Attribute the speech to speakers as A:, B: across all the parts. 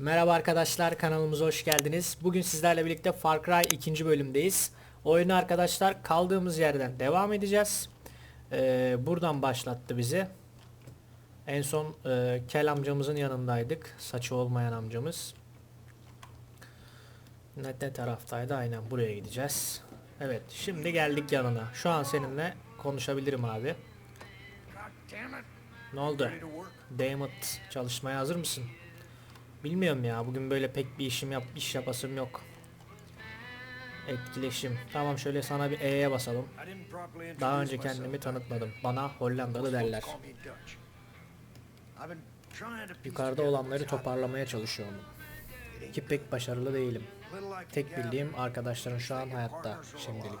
A: Merhaba arkadaşlar kanalımıza hoş geldiniz. Bugün sizlerle birlikte Far Cry 2. bölümdeyiz. Oyunu arkadaşlar kaldığımız yerden devam edeceğiz. Ee, buradan başlattı bizi. En son e, Kel amcamızın yanındaydık. Saçı olmayan amcamız. Ne, ne taraftaydı? Aynen buraya gideceğiz. Evet şimdi geldik yanına. Şu an seninle konuşabilirim abi. Ne oldu? Dammit çalışmaya hazır mısın? Bilmiyorum ya bugün böyle pek bir işim yap iş yapasım yok. Etkileşim. Tamam şöyle sana bir E'ye basalım. Daha önce kendimi tanıtmadım. Bana Hollandalı derler. Yukarıda olanları toparlamaya çalışıyorum. Ki pek başarılı değilim. Tek bildiğim arkadaşların şu an hayatta şimdilik.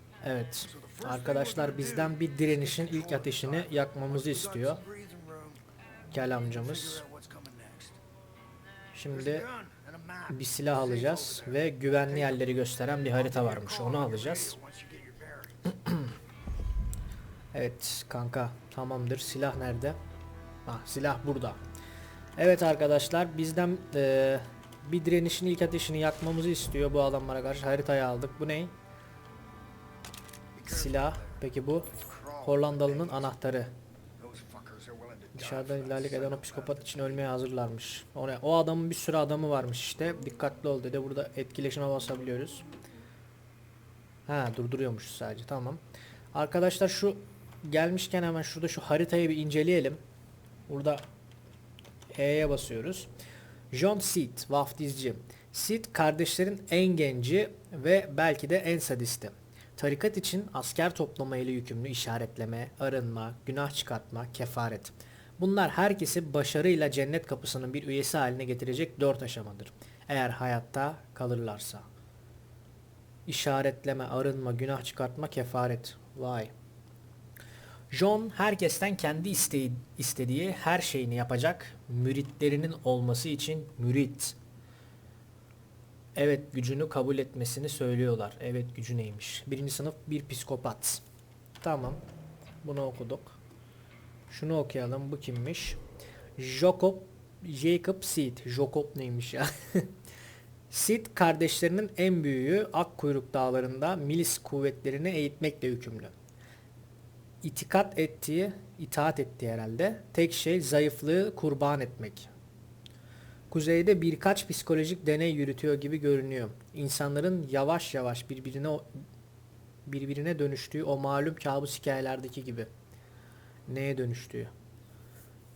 A: Evet. Arkadaşlar bizden bir direnişin ilk ateşini yakmamızı istiyor. Kel amcamız. Şimdi bir silah alacağız ve güvenli yerleri gösteren bir harita varmış. Onu alacağız. Evet kanka tamamdır. Silah nerede? Ah silah burada. Evet arkadaşlar bizden eee, bir direnişin ilk ateşini yakmamızı istiyor bu adamlara karşı. Haritayı aldık. Bu ne? Silah. Peki bu? Hollandalı'nın anahtarı. Dışarıda ilerlik eden o psikopat için ölmeye hazırlarmış. O, ne? o adamın bir sürü adamı varmış işte. Dikkatli ol dedi. Burada etkileşime basabiliyoruz. Ha durduruyormuş sadece. Tamam. Arkadaşlar şu gelmişken hemen şurada şu haritayı bir inceleyelim. Burada E'ye basıyoruz. John Seed, vaftizci. Seed kardeşlerin en genci ve belki de en sadisti. Tarikat için asker toplama ile yükümlü işaretleme, arınma, günah çıkartma, kefaret. Bunlar herkesi başarıyla cennet kapısının bir üyesi haline getirecek dört aşamadır. Eğer hayatta kalırlarsa. İşaretleme, arınma, günah çıkartma, kefaret. Vay. John herkesten kendi isteği, istediği her şeyini yapacak müritlerinin olması için mürit. Evet gücünü kabul etmesini söylüyorlar. Evet gücü neymiş? Birinci sınıf bir psikopat. Tamam. Bunu okuduk. Şunu okuyalım. Bu kimmiş? Jacob Jacob Seed. Jacob neymiş ya? Seed kardeşlerinin en büyüğü Akkuyruk Dağları'nda milis kuvvetlerini eğitmekle yükümlü itikat ettiği, itaat ettiği herhalde tek şey zayıflığı kurban etmek. Kuzeyde birkaç psikolojik deney yürütüyor gibi görünüyor. İnsanların yavaş yavaş birbirine birbirine dönüştüğü o malum kabus hikayelerdeki gibi. Neye dönüştüğü?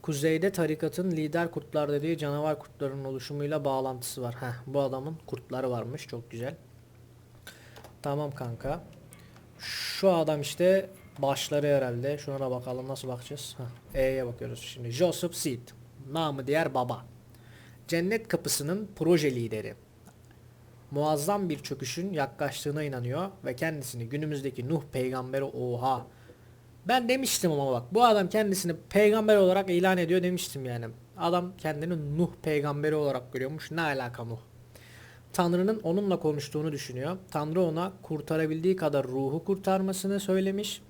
A: Kuzeyde tarikatın lider kurtlar dediği canavar kurtlarının oluşumuyla bağlantısı var. Heh, bu adamın kurtları varmış. Çok güzel. Tamam kanka. Şu adam işte başları herhalde. Şuna da bakalım nasıl bakacağız. E'ye bakıyoruz şimdi. Joseph Seed. Namı diğer baba. Cennet kapısının proje lideri. Muazzam bir çöküşün yaklaştığına inanıyor ve kendisini günümüzdeki Nuh peygamberi oha. Ben demiştim ama bak bu adam kendisini peygamber olarak ilan ediyor demiştim yani. Adam kendini Nuh peygamberi olarak görüyormuş. Ne alaka Nuh? Tanrı'nın onunla konuştuğunu düşünüyor. Tanrı ona kurtarabildiği kadar ruhu kurtarmasını söylemiş.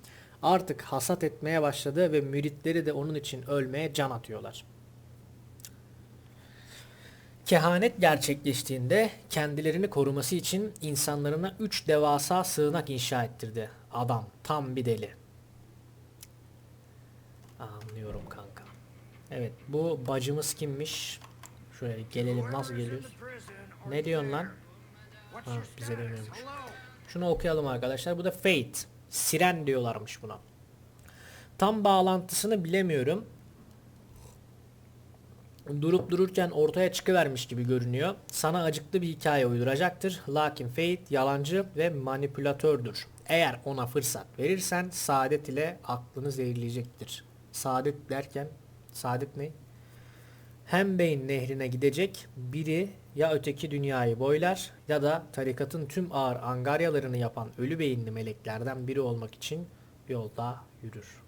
A: Artık hasat etmeye başladı ve müritleri de onun için ölmeye can atıyorlar. Kehanet gerçekleştiğinde kendilerini koruması için insanlarına üç devasa sığınak inşa ettirdi. Adam tam bir deli. Anlıyorum kanka. Evet bu bacımız kimmiş? Şöyle gelelim nasıl geliyoruz? Ne diyorsun lan? Ha, bize dönüyormuş. Şunu okuyalım arkadaşlar. Bu da Fate. Siren diyorlarmış buna. Tam bağlantısını bilemiyorum. Durup dururken ortaya çıkıvermiş gibi görünüyor. Sana acıklı bir hikaye uyduracaktır. Lakin Fate yalancı ve manipülatördür. Eğer ona fırsat verirsen saadet ile aklını zehirleyecektir. Saadet derken saadet ne? Hembeyn nehrine gidecek biri ya öteki dünyayı boylar ya da tarikatın tüm ağır angaryalarını yapan ölü beyinli meleklerden biri olmak için yolda yürür.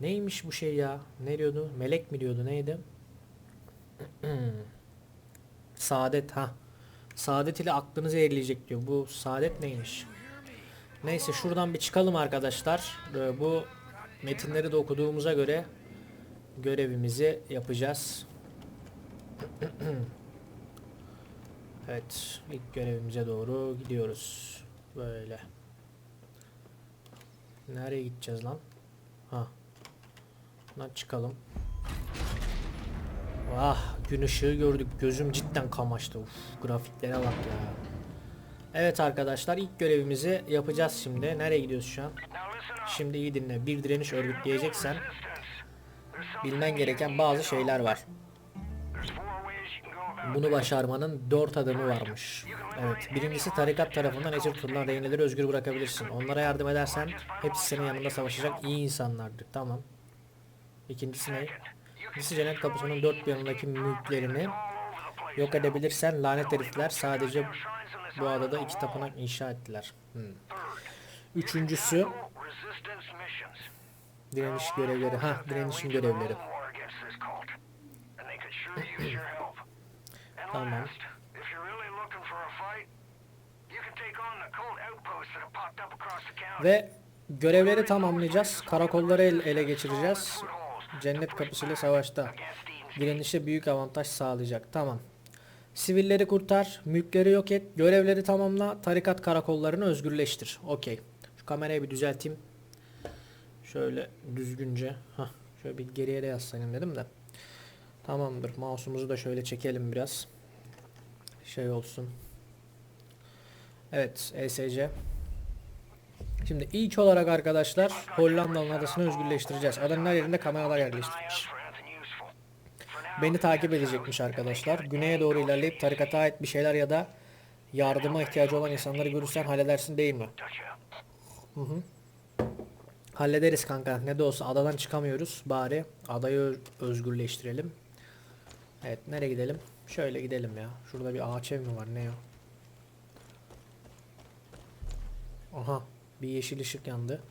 A: Neymiş bu şey ya? Ne diyordu? Melek mi diyordu? Neydi? Saadet ha. Saadet ile aklınız eğrilecek diyor. Bu saadet neymiş? Neyse şuradan bir çıkalım arkadaşlar. Ee, Bu metinleri de okuduğumuza göre görevimizi yapacağız. evet, ilk görevimize doğru gidiyoruz. Böyle. Nereye gideceğiz lan? Ha. Lan çıkalım. Vah, gün ışığı gördük. Gözüm cidden kamaştı. Uf, grafiklere bak ya. Evet arkadaşlar, ilk görevimizi yapacağız şimdi. Nereye gidiyoruz şu an? Şimdi iyi dinle. Bir direniş örgütleyeceksen bilmen gereken bazı şeyler var. Bunu başarmanın dört adımı varmış. Evet. Birincisi tarikat tarafından esir tutulan rehineleri özgür bırakabilirsin. Onlara yardım edersen hepsi senin yanında savaşacak iyi insanlardır. Tamam. İkincisi ne? İkincisi cennet kapısının dört bir yanındaki mülklerini yok edebilirsen lanet herifler sadece bu adada iki tapınak inşa ettiler. Hmm. Üçüncüsü direniş görevleri. Ha direnişin görevleri. Tamam. Ve görevleri tamamlayacağız. Karakolları el, ele geçireceğiz. Cennet kapısıyla savaşta. Direnişe büyük avantaj sağlayacak. Tamam. Sivilleri kurtar, mülkleri yok et, görevleri tamamla, tarikat karakollarını özgürleştir. Okey. Şu kamerayı bir düzelteyim. Şöyle düzgünce. Hah, şöyle bir geriye de yazsaydım dedim de. Tamamdır. Mouse'umuzu da şöyle çekelim biraz. Şey olsun. Evet, ESC. Şimdi ilk olarak arkadaşlar Hollanda'nın adasını özgürleştireceğiz. Adanın her yerinde kameralar yerleştirilmiş. Beni takip edecekmiş arkadaşlar. Güneye doğru ilerleyip tarikata ait bir şeyler ya da yardıma ihtiyacı olan insanları görürsen halledersin değil mi? Hı hı. Hallederiz kanka. Ne de olsa adadan çıkamıyoruz. Bari adayı özgürleştirelim. Evet nereye gidelim? Şöyle gidelim ya. Şurada bir ağaç ev mi var? Ne o? Aha. Bir yeşil ışık yandı.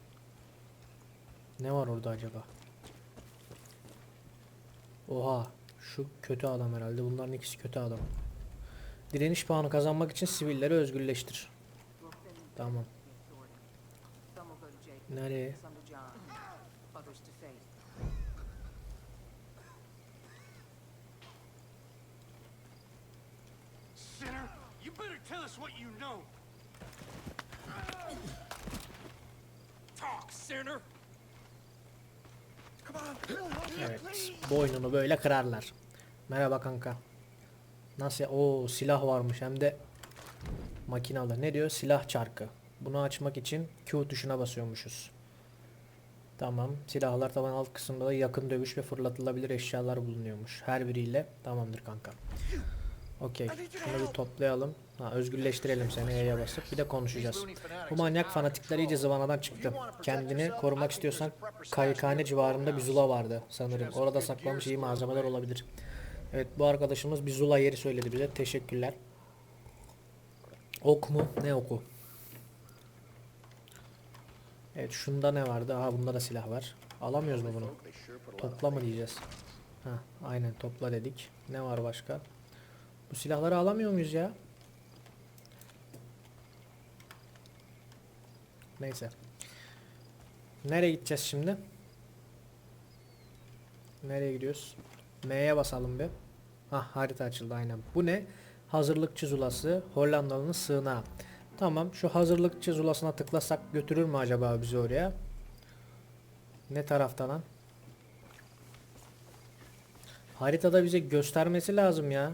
A: Ne var orada acaba? Oha. Şu kötü adam herhalde. Bunların ikisi kötü adam. Direniş puanı kazanmak için sivilleri özgürleştir. Tamam. Nereye?
B: Sinner, you better tell us what you know. Talk, sinner.
A: Evet. Boynunu böyle kırarlar. Merhaba kanka. Nasıl? O silah varmış hem de makinalı. Ne diyor? Silah çarkı. Bunu açmak için Q tuşuna basıyormuşuz. Tamam. Silahlar taban alt kısımda da yakın dövüş ve fırlatılabilir eşyalar bulunuyormuş. Her biriyle tamamdır kanka. Okey. Şunu bir toplayalım. Ha, özgürleştirelim seni E'ye basıp bir de konuşacağız. Bu manyak fanatikler iyice zıvanadan çıktı. Kendini korumak istiyorsan Kayıkhane civarında bir zula vardı sanırım. Orada saklamış iyi malzemeler olabilir. Evet bu arkadaşımız bir zula yeri söyledi bize. Teşekkürler. Ok mu? Ne oku? Evet şunda ne vardı? Aha bunda da silah var. Alamıyoruz mu bunu? Topla mı diyeceğiz? Ha aynen topla dedik. Ne var başka? Bu silahları alamıyor muyuz ya? Neyse. Nereye gideceğiz şimdi? Nereye gidiyoruz? M'ye basalım bir. Ah harita açıldı aynen. Bu ne? Hazırlıkçı zulası. Hollandalı'nın sığınağı. Tamam şu hazırlıkçı zulasına tıklasak götürür mü acaba bizi oraya? Ne tarafta lan? Haritada bize göstermesi lazım ya.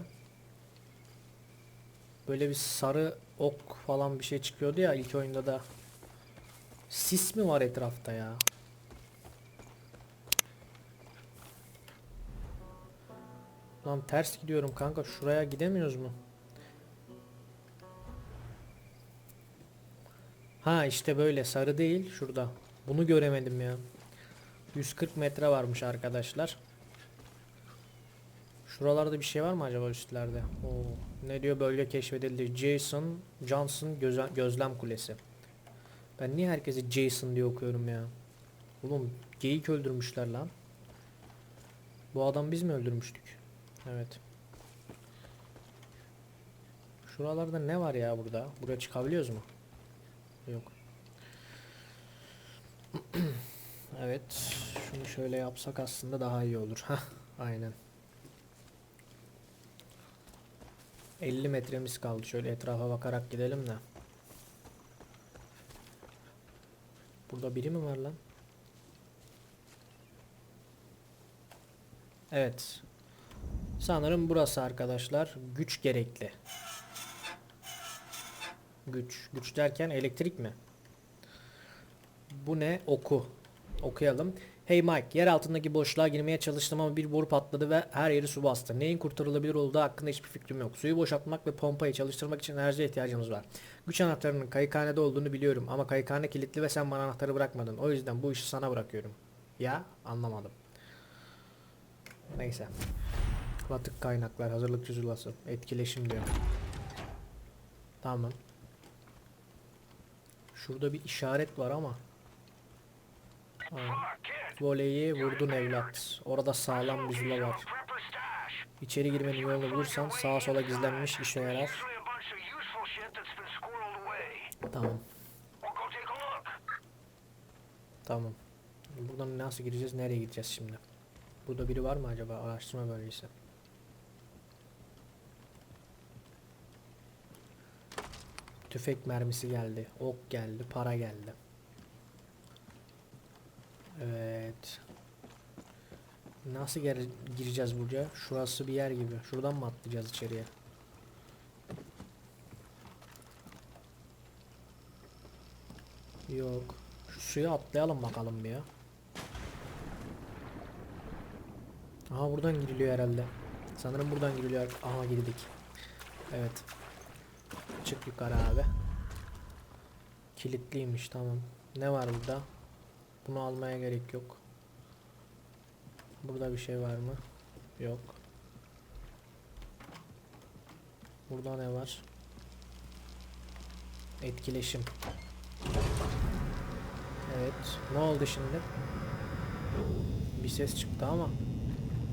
A: Böyle bir sarı ok falan bir şey çıkıyordu ya ilk oyunda da. Sis mi var etrafta ya? Lan ters gidiyorum kanka. Şuraya gidemiyoruz mu? Ha işte böyle sarı değil şurada. Bunu göremedim ya. 140 metre varmış arkadaşlar. Şuralarda bir şey var mı acaba üstlerde? Oo, ne diyor bölge keşfedildi. Jason Johnson göze- gözlem kulesi. Ben niye herkese Jason diye okuyorum ya? Oğlum geyik öldürmüşler lan. Bu adam biz mi öldürmüştük? Evet. Şuralarda ne var ya burada? Buraya çıkabiliyoruz mu? Yok. evet. Şunu şöyle yapsak aslında daha iyi olur. Hah, aynen. 50 metremiz kaldı. Şöyle etrafa bakarak gidelim de. Burada biri mi var lan? Evet. Sanırım burası arkadaşlar. Güç gerekli. Güç. Güç derken elektrik mi? Bu ne? Oku. Okuyalım. Hey Mike, yer altındaki boşluğa girmeye çalıştım ama bir boru patladı ve her yeri su bastı. Neyin kurtarılabilir olduğu hakkında hiçbir fikrim yok. Suyu boşaltmak ve pompayı çalıştırmak için enerjiye ihtiyacımız var. Güç anahtarının kayıkhanede olduğunu biliyorum ama kayıkhane kilitli ve sen bana anahtarı bırakmadın. O yüzden bu işi sana bırakıyorum. Ya anlamadım. Neyse. Batık kaynaklar, hazırlık cüzulası, etkileşim diyor. Tamam. Şurada bir işaret var ama. Voleyi vurdun evlat. Orada sağlam bir zula var. İçeri girmenin yolunu bulursan sağa sola gizlenmiş işe yarar. Tamam. Tamam. Buradan nasıl gireceğiz? Nereye gideceğiz şimdi? Burada biri var mı acaba? Araştırma bölgesi. Tüfek mermisi geldi. Ok geldi. Para geldi. Evet. Nasıl gireceğiz buraya? Şurası bir yer gibi. Şuradan mı atlayacağız içeriye? Yok. Şu suya atlayalım bakalım bir ya. Aha buradan giriliyor herhalde. Sanırım buradan giriliyor. Aha girdik. Evet. Çık yukarı abi. Kilitliymiş tamam. Ne var burada? Bunu almaya gerek yok. Burada bir şey var mı? Yok. Burada ne var? Etkileşim. Evet. Ne oldu şimdi? Bir ses çıktı ama.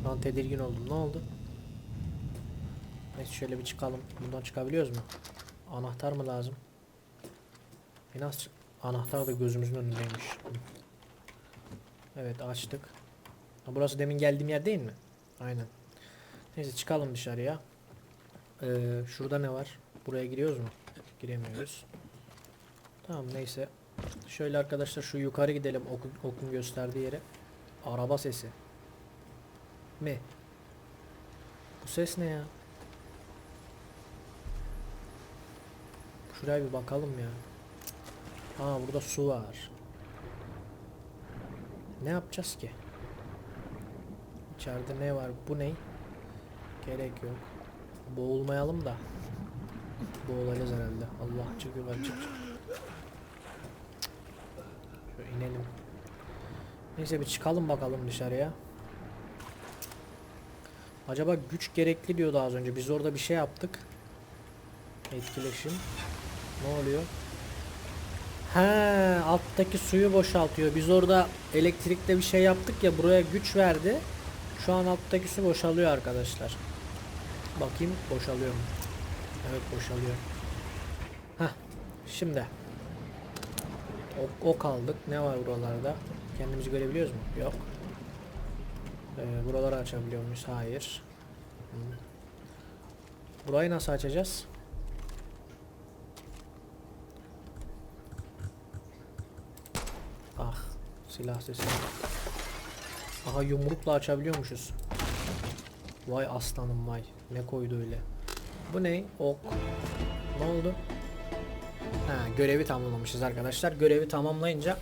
A: Ben tedirgin oldum. Ne oldu? Neyse şöyle bir çıkalım. Buradan çıkabiliyoruz mu? Anahtar mı lazım? E nasıl çık- Anahtar da gözümüzün önündeymiş. Evet açtık. Ha, burası demin geldiğim yer değil mi? Aynen. Neyse çıkalım dışarıya. Ee, şurada ne var? Buraya giriyoruz mu? Giremiyoruz. Tamam neyse. Şöyle arkadaşlar şu yukarı gidelim okun, okun gösterdiği yere. Araba sesi. Mi? Bu ses ne ya? Şuraya bir bakalım ya. Aa burada su var. Ne yapacağız ki? İçeride ne var? Bu ne? Gerek yok. Boğulmayalım da. Boğulacağız herhalde. Allah çık yukarı çık. Şöyle inelim. Neyse bir çıkalım bakalım dışarıya. Acaba güç gerekli diyordu az önce. Biz orada bir şey yaptık. Etkileşim. Ne oluyor? He, alttaki suyu boşaltıyor. Biz orada elektrikte bir şey yaptık ya buraya güç verdi. Şu an alttaki su boşalıyor arkadaşlar. Bakayım boşalıyor mu? Evet boşalıyor. Heh, şimdi. Ok, ok aldık. Ne var buralarda? Kendimizi görebiliyoruz mu? Yok. Ee, buraları açabiliyor muyuz? Hayır. Burayı nasıl açacağız? Ah, silah sesi. Aha yumrukla açabiliyormuşuz. Vay aslanım vay. Ne koydu öyle. Bu ne? Ok. Ne oldu? Ha, görevi tamamlamışız arkadaşlar. Görevi tamamlayınca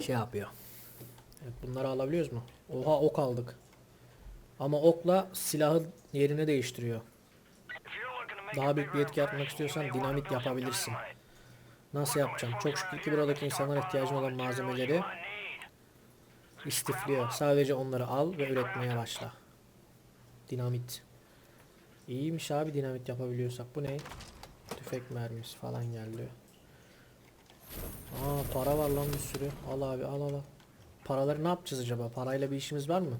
A: şey yapıyor. Evet, bunları alabiliyoruz mu? Oha ok aldık. Ama okla silahın yerini değiştiriyor. Daha büyük bir etki yapmak istiyorsan dinamit yapabilirsin. Nasıl yapacağım? Çok şükür ki buradaki insanlara ihtiyacım olan malzemeleri istifliyor. Sadece onları al ve üretmeye başla. Dinamit. İyiymiş abi dinamit yapabiliyorsak. Bu ne? Tüfek mermisi falan geldi. Aa para var lan bir sürü. Al abi al al al. Paraları ne yapacağız acaba? Parayla bir işimiz var mı?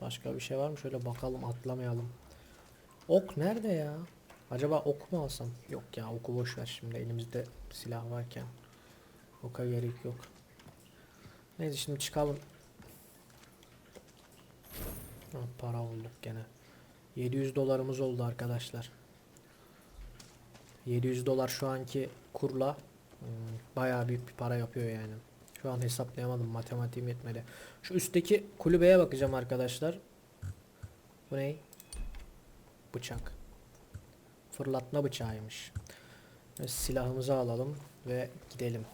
A: Başka bir şey var mı? Şöyle bakalım atlamayalım. Ok nerede ya? Acaba ok mu alsam? Yok ya oku boş ver şimdi elimizde silah varken. Oka gerek yok. Neyse şimdi çıkalım. Ha, para olduk gene. 700 dolarımız oldu arkadaşlar. 700 dolar şu anki kurla hmm, bayağı büyük bir para yapıyor yani. Şu an hesaplayamadım matematiğim yetmedi. Şu üstteki kulübeye bakacağım arkadaşlar. Bu ne? Bıçak. Fırlatma bıçağıymış. Silahımızı alalım ve gidelim.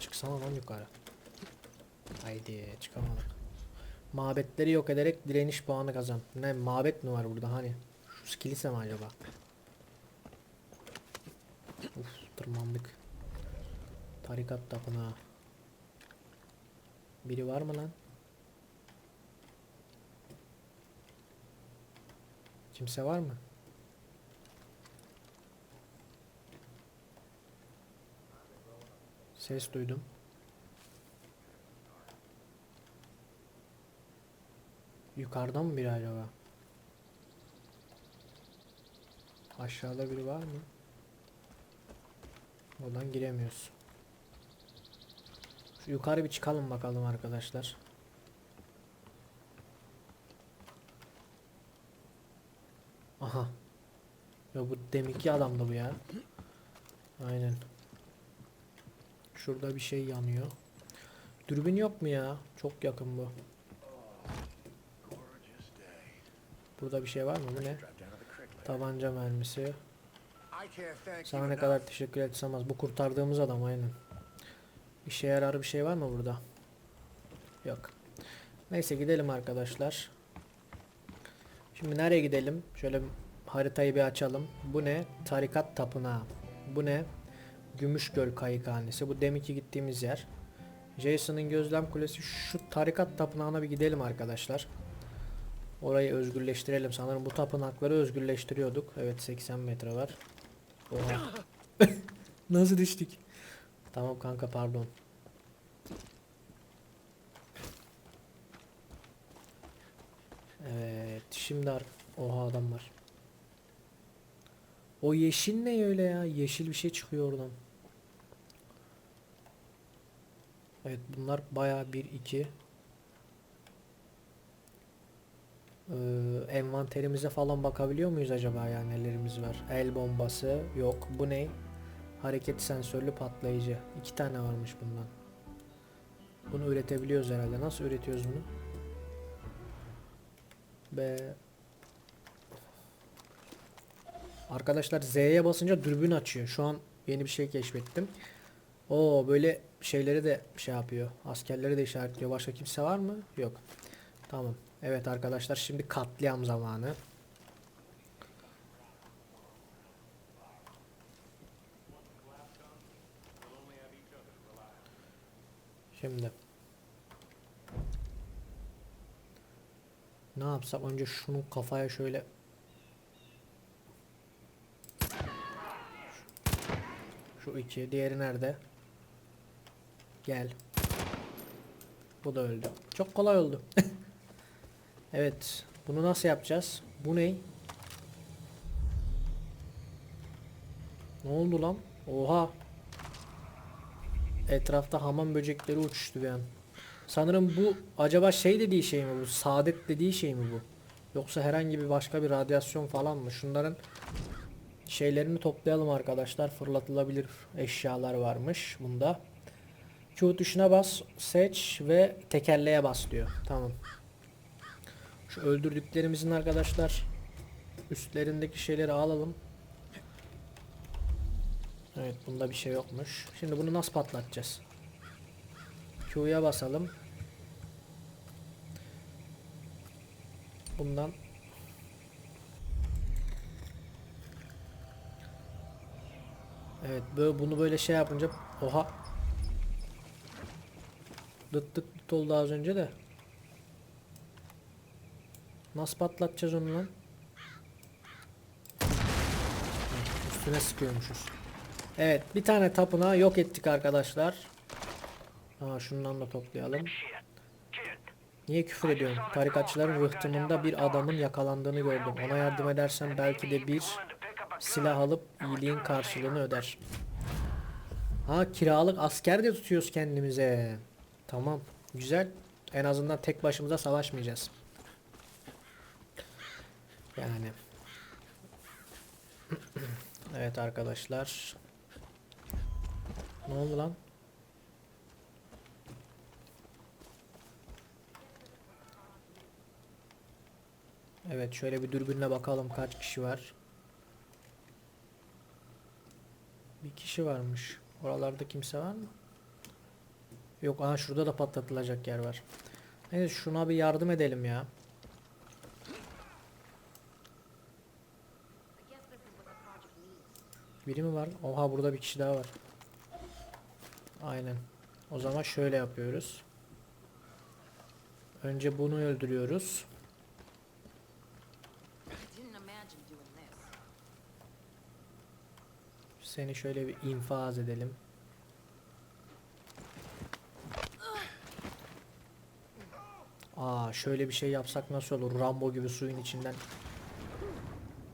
A: Çıksana lan yukarı. Haydi çıkamadık. Mabetleri yok ederek direniş puanı kazan. Ne mabet mi var burada hani? Şu kilise mi acaba? Uf tırmandık. Tarikat tapınağı. Biri var mı lan? Kimse var mı? Ses duydum. Yukarıdan mı biri acaba? Aşağıda biri var mı? Oradan giremiyoruz. Şu yukarı bir çıkalım bakalım arkadaşlar. Aha. Ya bu deminki adam da bu ya. Aynen. Şurada bir şey yanıyor. Dürbün yok mu ya? Çok yakın bu. Burada bir şey var mı? Bu ne? Tabanca mermisi. Sana ne kadar teşekkür etsem az. Bu kurtardığımız adam aynen. İşe yarar bir şey var mı burada? Yok. Neyse gidelim arkadaşlar. Şimdi nereye gidelim? Şöyle haritayı bir açalım. Bu ne? Tarikat Tapınağı. Bu ne? Gümüşgöl Kayıkhanesi. Bu deminki gittiğimiz yer. Jason'ın gözlem kulesi. Şu tarikat tapınağına bir gidelim arkadaşlar. Orayı özgürleştirelim. Sanırım bu tapınakları özgürleştiriyorduk. Evet 80 metre var. Oha. Nasıl düştük? Tamam kanka pardon. Evet şimdi Oha adam var. O yeşil ne öyle ya? Yeşil bir şey çıkıyor oradan. Evet bunlar baya bir iki. Ee, envanterimize falan bakabiliyor muyuz acaba ya nelerimiz var? El bombası yok. Bu ne? Hareket sensörlü patlayıcı. İki tane varmış bundan. Bunu üretebiliyoruz herhalde. Nasıl üretiyoruz bunu? Be. Arkadaşlar Z'ye basınca dürbün açıyor. Şu an yeni bir şey keşfettim. Oo böyle şeyleri de şey yapıyor. Askerleri de işaretliyor. Başka kimse var mı? Yok. Tamam. Evet arkadaşlar şimdi katliam zamanı. Şimdi. Ne yapsak önce şunu kafaya şöyle Şu iki. Diğeri nerede? Gel. Bu da öldü. Çok kolay oldu. evet. Bunu nasıl yapacağız? Bu ne? Ne oldu lan? Oha. Etrafta hamam böcekleri uçuştu bir an. Sanırım bu acaba şey dediği şey mi bu? Saadet dediği şey mi bu? Yoksa herhangi bir başka bir radyasyon falan mı? Şunların şeylerini toplayalım arkadaşlar. Fırlatılabilir eşyalar varmış bunda. Q tuşuna bas, seç ve tekerleğe bas diyor. Tamam. Şu öldürdüklerimizin arkadaşlar üstlerindeki şeyleri alalım. Evet bunda bir şey yokmuş. Şimdi bunu nasıl patlatacağız? Q'ya basalım. Bundan Evet böyle bunu böyle şey yapınca oha dıt dıt dıt oldu az önce de. Nasıl patlatacağız onu lan? Üstüne sıkıyormuşuz. Evet bir tane tapınağı yok ettik arkadaşlar. Aa şundan da toplayalım. Niye küfür ediyorum? Tarikatçıların rıhtımında bir adamın yakalandığını gördüm. Ona yardım edersen belki de bir silah alıp iyiliğin karşılığını öder. Ha kiralık asker de tutuyoruz kendimize. Tamam. Güzel. En azından tek başımıza savaşmayacağız. Yani. evet arkadaşlar. Ne oldu lan? Evet şöyle bir dürbünle bakalım kaç kişi var. Bir kişi varmış. Oralarda kimse var mı? Yok aha şurada da patlatılacak yer var. Neyse şuna bir yardım edelim ya. Biri mi var? Oha burada bir kişi daha var. Aynen. O zaman şöyle yapıyoruz. Önce bunu öldürüyoruz. Seni şöyle bir infaz edelim. Aa şöyle bir şey yapsak nasıl olur? Rambo gibi suyun içinden.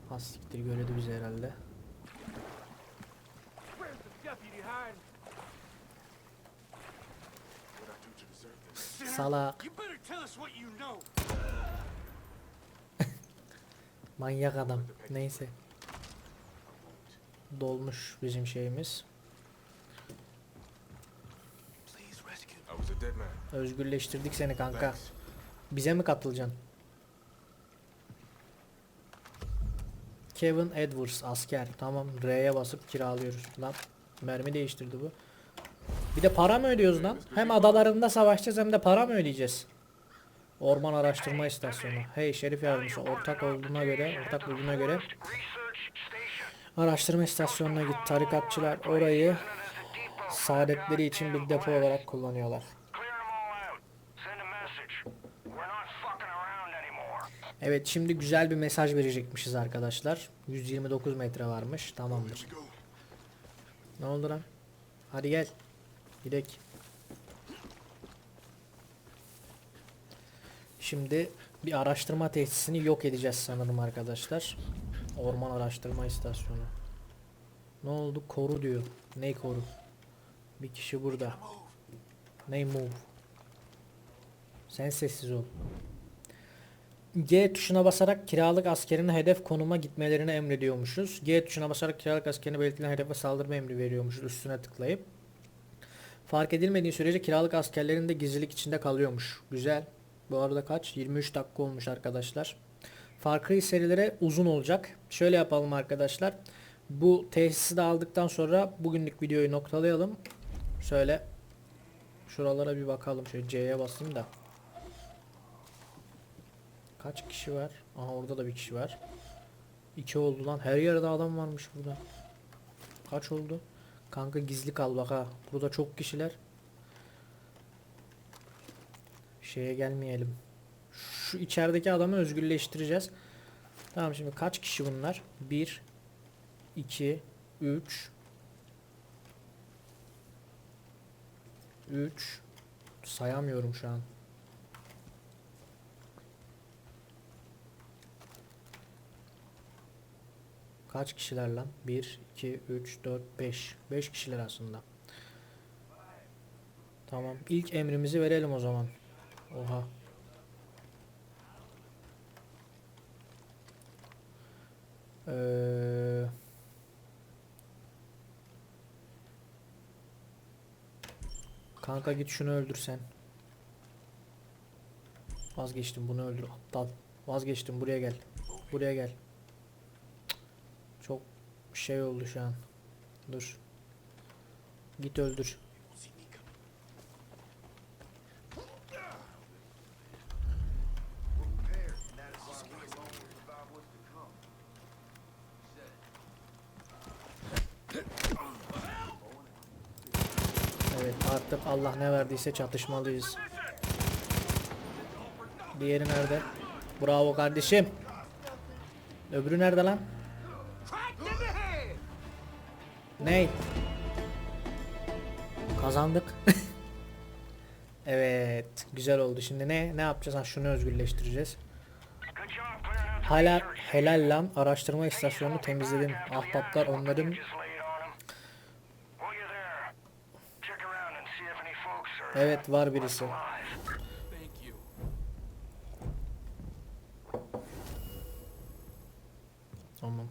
A: Ha siktir gördü bizi herhalde. Salak. Manyak adam. Neyse. Dolmuş bizim şeyimiz. Özgürleştirdik seni kanka. Bize mi katılacaksın? Kevin Edwards asker. Tamam R'ye basıp kiralıyoruz. Lan mermi değiştirdi bu. Bir de para mı ödüyoruz lan? Hem adalarında savaşacağız hem de para mı ödeyeceğiz? Orman Araştırma İstasyonu. Hey şerif yardımcısı ortak olduğuna göre, ortak olduğuna göre araştırma istasyonuna git. Tarikatçılar orayı saadetleri için bir depo olarak kullanıyorlar. Evet şimdi güzel bir mesaj verecekmişiz arkadaşlar. 129 metre varmış. Tamamdır. Ne oldu lan? Hadi gel. Gidek. Şimdi bir araştırma tesisini yok edeceğiz sanırım arkadaşlar. Orman Araştırma İstasyonu. Ne oldu? Koru diyor. Ney koru? Bir kişi burada. Ney move? Sen sessiz ol. G tuşuna basarak kiralık askerine hedef konuma gitmelerini emrediyormuşuz. G tuşuna basarak kiralık askerine belirtilen hedefe saldırma emri veriyormuşuz üstüne tıklayıp. Fark edilmediği sürece kiralık askerlerin de gizlilik içinde kalıyormuş. Güzel. Bu arada kaç? 23 dakika olmuş arkadaşlar. Far Cry serileri uzun olacak. Şöyle yapalım arkadaşlar. Bu tesisi de aldıktan sonra bugünlük videoyu noktalayalım. Şöyle şuralara bir bakalım. Şöyle C'ye basayım da. Kaç kişi var? Aha orada da bir kişi var. İki oldu lan. Her yerde adam varmış burada. Kaç oldu? Kanka gizli kal bak ha. Burada çok kişiler. Şeye gelmeyelim. Şu içerideki adamı özgürleştireceğiz. Tamam şimdi kaç kişi bunlar? 1 2 3 3 sayamıyorum şu an. Kaç kişiler lan? 1, 2, 3, 4, 5. 5 kişiler aslında. Tamam. İlk emrimizi verelim o zaman. Oha. Ee... Kanka git şunu öldürsen. Vazgeçtim bunu öldür. Aptal. Vazgeçtim buraya gel. Buraya gel. Çok şey oldu şu an. Dur. Git öldür. Allah ne verdiyse çatışmalıyız. Diğeri nerede? Bravo kardeşim. Öbürü nerede lan? Ney? Kazandık. evet, güzel oldu. Şimdi ne ne yapacağız? Ha, şunu özgürleştireceğiz. Hala helal lan araştırma istasyonunu temizledim. Ahbaplar onların Evet var birisi. Tamam.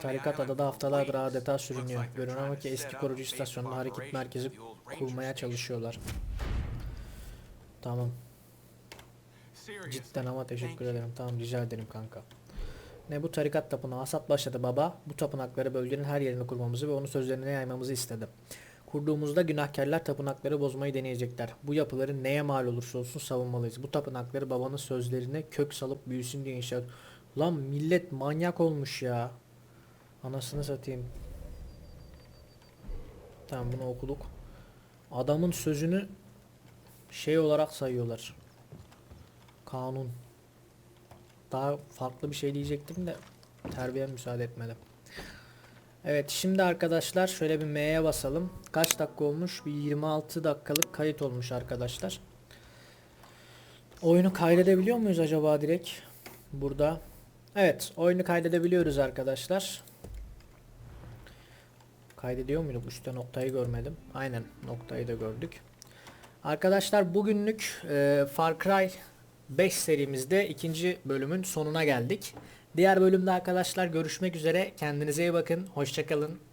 A: Tarikat adada haftalardır adeta sürünüyor. Görünen o ki eski
B: set up
A: koruyucu
B: a base of
A: istasyonunu hareket merkezi kurmaya çalışıyorlar. Tamam. Cidden ama teşekkür ederim. Tamam rica ederim kanka. Ne bu tarikat tapınağı hasat başladı baba. Bu tapınakları bölgenin her yerine kurmamızı ve onun sözlerine yaymamızı istedi. Kurduğumuzda günahkarlar tapınakları bozmayı deneyecekler. Bu yapıları neye mal olursa olsun savunmalıyız. Bu tapınakları babanın sözlerine kök salıp büyüsün diye inşa Lan millet manyak olmuş ya. Anasını satayım. Tamam bunu okuduk. Adamın sözünü şey olarak sayıyorlar. Kanun. Daha farklı bir şey diyecektim de terbiye müsaade etmedi. Evet şimdi arkadaşlar şöyle bir M'ye basalım. Kaç dakika olmuş? Bir 26 dakikalık kayıt olmuş arkadaşlar. Oyunu kaydedebiliyor muyuz acaba direkt? Burada. Evet oyunu kaydedebiliyoruz arkadaşlar. Kaydediyor muyduk? Üstte noktayı görmedim. Aynen noktayı da gördük. Arkadaşlar bugünlük e, Far Cry 5 serimizde ikinci bölümün sonuna geldik. Diğer bölümde arkadaşlar görüşmek üzere. Kendinize iyi bakın. Hoşçakalın.